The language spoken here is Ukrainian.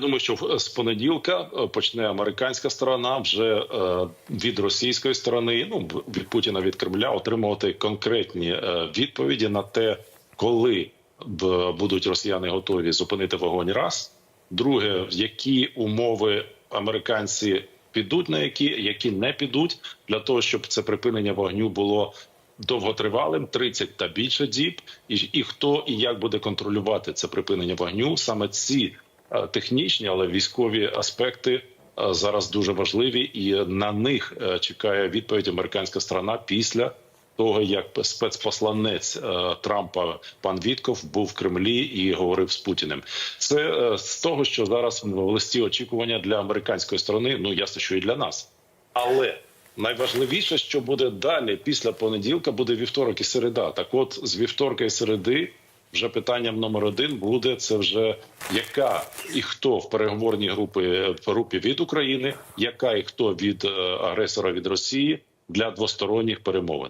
Думаю, що в- з понеділка е, почне американська сторона вже е, від російської сторони, ну від Путіна від Кремля, отримувати конкретні е, відповіді на те, коли будуть росіяни готові зупинити вогонь. Раз друге, які умови американці підуть, на які які не підуть, для того, щоб це припинення вогню було довготривалим, 30 та більше діб, і, і хто і як буде контролювати це припинення вогню. Саме ці е, технічні, але військові аспекти е, зараз дуже важливі, і на них е, чекає відповідь американська сторона після того, як спецпосланець е, Трампа пан Вітков був в Кремлі і говорив з Путіним. Це е, з того, що зараз в листі очікування для американської сторони. Ну ясно, що і для нас, але найважливіше, що буде далі після понеділка, буде вівторок і середа. Так, от з вівторка і середи. Вже питанням номер один буде це вже яка і хто в переговорній групі в групі від України, яка і хто від е, агресора від Росії для двосторонніх перемовин.